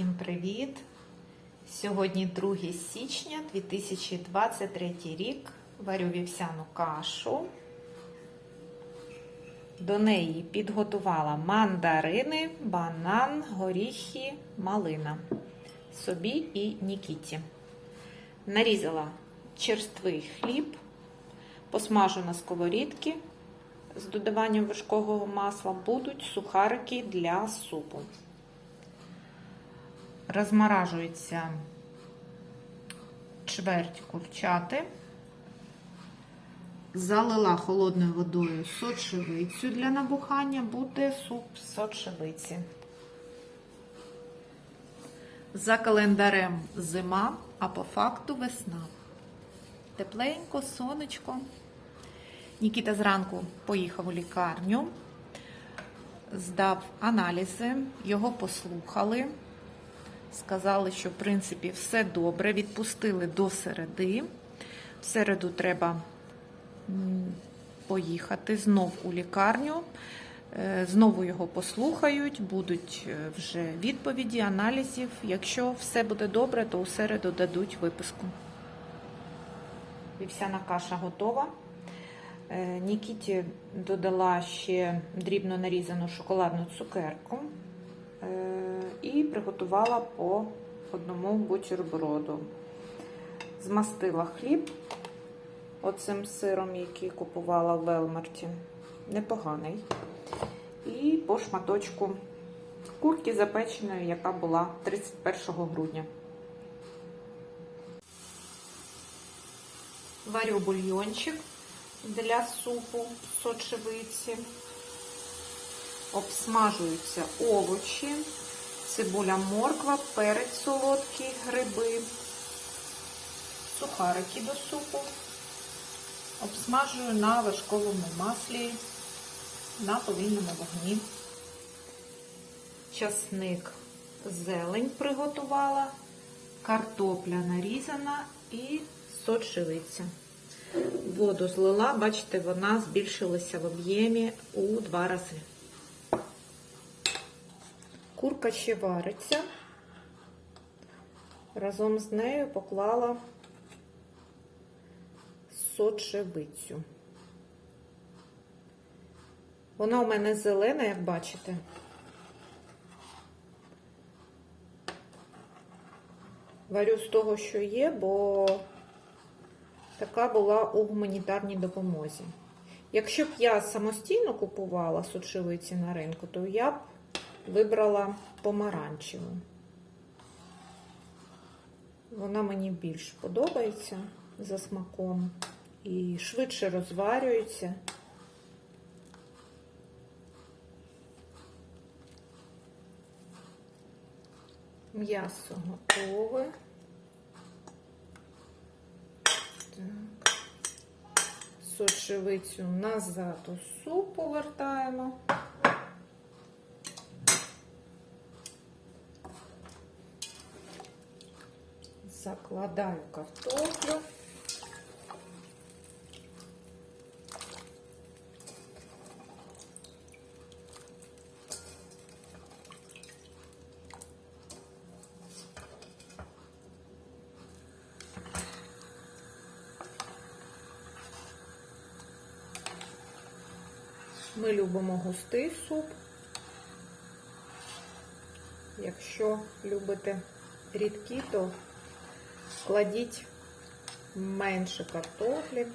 Всім привіт! Сьогодні 2 січня 2023 рік. Варю вівсяну кашу. До неї підготувала мандарини, банан, горіхи, малина. Собі і Нікіті. Нарізала черствий хліб, посмажу на сковорідці з додаванням вершкового масла. Будуть сухарики для супу. Розморажується чверть курчати. Залила холодною водою сочевицю для набухання, буде суп з сочевиці. За календарем зима, а по факту весна. Тепленько, сонечко. Нікіта зранку поїхав у лікарню, здав аналізи, його послухали. Сказали, що в принципі все добре. Відпустили до середи. В середу треба поїхати знов у лікарню. Знову його послухають, будуть вже відповіді, аналізів. Якщо все буде добре, то у середу дадуть виписку. Вівсяна каша готова. Нікіті додала ще дрібно нарізану шоколадну цукерку і приготувала по одному бутерброду. Змастила хліб оцим сиром, який купувала в Велмарті. Непоганий. І по шматочку курки запеченої, яка була 31 грудня. Варю бульйончик для супу сочевиці. Обсмажуються овочі, цибуля морква, перець солодкий, гриби, сухарики до супу. Обсмажую на вершковому маслі на повільному вогні. Часник, зелень приготувала, картопля нарізана і сочевиця. Воду злила, бачите, вона збільшилася в об'ємі у два рази. Курка ще вариться. Разом з нею поклала сочевицю. Вона у мене зелена, як бачите. Варю з того, що є, бо така була у гуманітарній допомозі. Якщо б я самостійно купувала сочевиці на ринку, то я б вибрала помаранчеву. Вона мені більш подобається за смаком і швидше розварюється. М'ясо готове. Так. Сочевицю назад у суп повертаємо. Закладаю картоплю. Ми любимо густий суп. Якщо любите рідкі, то кладіть менше картоплі.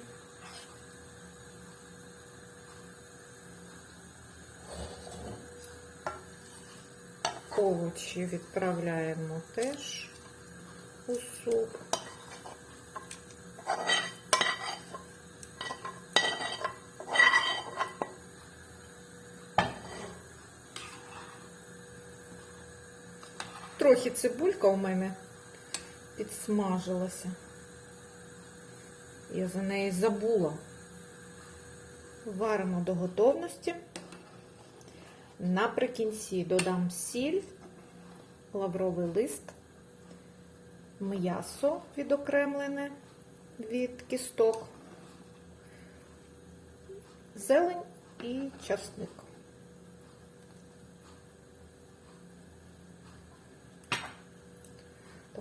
Овочі відправляємо теж у суп. Трохи цибулька у мене підсмажилася. Я за неї забула. Варимо до готовності. Наприкінці додам сіль, лавровий лист, м'ясо відокремлене від кісток, зелень і часник.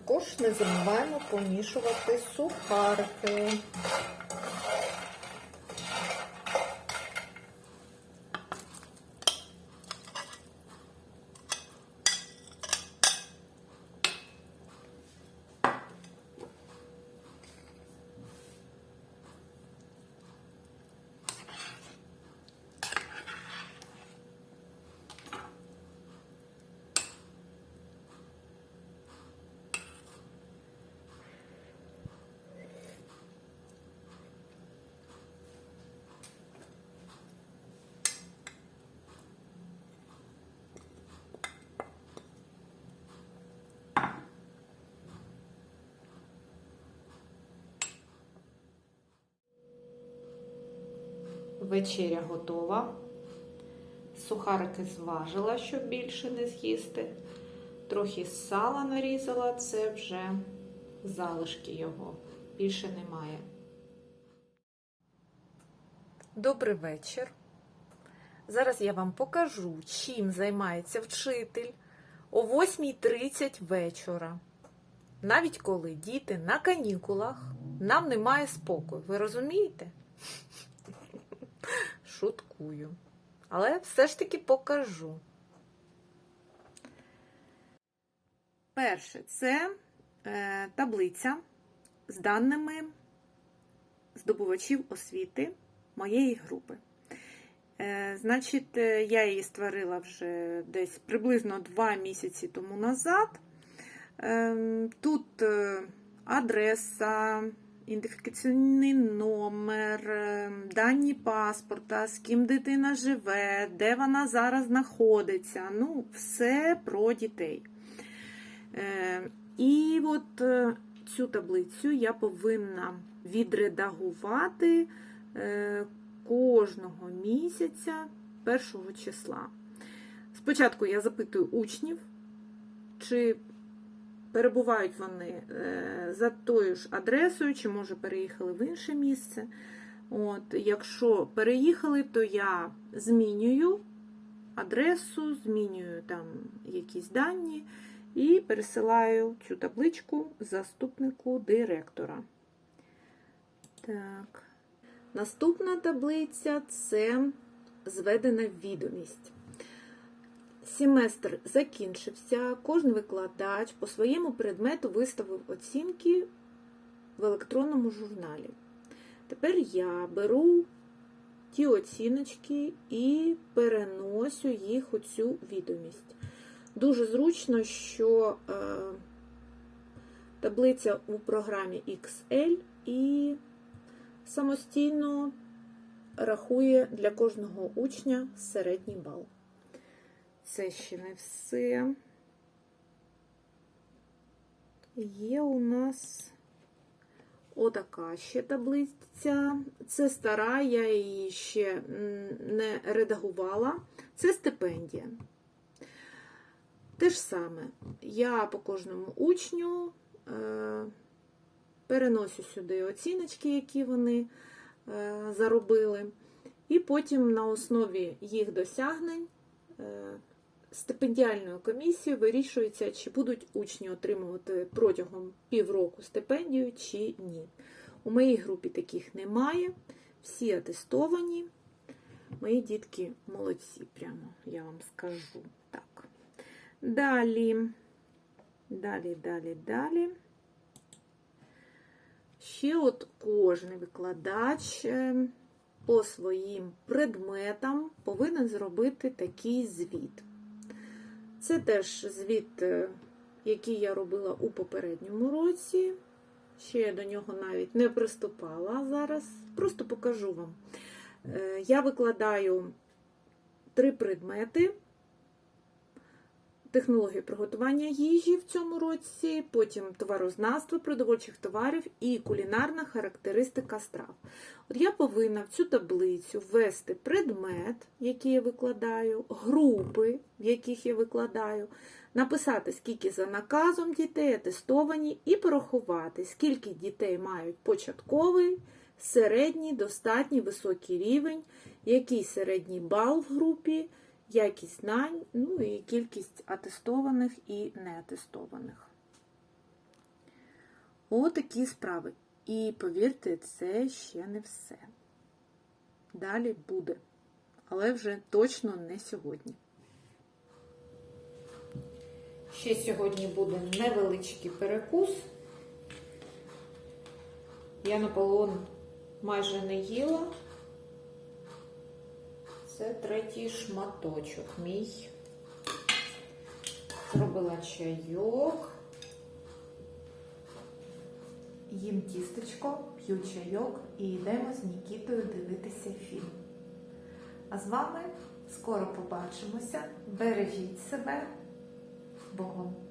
Також не забуваємо помішувати сухарики. Вечеря готова. Сухарики зважила, щоб більше не з'їсти. Трохи сала нарізала, це вже залишки його. Більше немає. Добрий вечір. Зараз я вам покажу, чим займається вчитель о 8.30 вечора. Навіть коли діти на канікулах, нам немає спокою. Ви розумієте? Шуткую. Але все ж таки покажу. Перше, це е, таблиця з даними здобувачів освіти моєї групи. Е, значить, е, я її створила вже десь приблизно два місяці тому назад. Е, тут адреса, ідентифікаційний номер, е, дані паспорта, з ким дитина живе, де вона зараз знаходиться. Ну, все про дітей. Е, І от е, цю таблицю я повинна відредагувати е, кожного місяця першого числа. Спочатку я запитую учнів, чи перебувають вони е, за тою ж адресою, чи може переїхали в інше місце. От, Якщо переїхали, то я змінюю адресу, змінюю там якісь дані і пересилаю цю табличку заступнику директора. Так. Наступна таблиця це зведена відомість. Семестр закінчився, кожен викладач по своєму предмету виставив оцінки в електронному журналі. Тепер я беру ті оціночки і переносю їх у цю відомість. Дуже зручно, що е, таблиця у програмі Excel і самостійно рахує для кожного учня середній бал. Це ще не все. Є у нас отака ще таблиця. Це стара, я її ще не редагувала. Це стипендія. Те ж саме, я по кожному учню е, переношу сюди оціночки, які вони е, заробили, і потім на основі їх досягнень е, стипендіальною комісією вирішується, чи будуть учні отримувати протягом півроку стипендію, чи ні. У моїй групі таких немає, всі атестовані. Мої дітки молодці, прямо я вам скажу так. Далі, далі, далі, далі. Ще от кожен викладач е, по своїм предметам повинен зробити такий звіт. Це теж звіт, е, який я робила у попередньому році. Ще я до нього навіть не приступала зараз. Просто покажу вам. Е, Я викладаю три предмети. Технології приготування їжі в цьому році, потім товарознавство продовольчих товарів і кулінарна характеристика страв. От я повинна в цю таблицю ввести предмет, який я викладаю, групи, в яких я викладаю, написати, скільки за наказом дітей атестовані, і порахувати, скільки дітей мають початковий, середній, достатній, високий рівень, який середній бал в групі якість знань, ну і кількість атестованих і неатестованих. Отакі справи. І повірте, це ще не все. Далі буде. Але вже точно не сьогодні. Ще сьогодні буде невеличкий перекус. Я Наполеон майже не їла. Це третій шматочок мій. Зробила чайок. Їм тістечко, п'ю чайок і йдемо з Нікітою дивитися фільм. А з вами скоро побачимося. Бережіть себе. Богом.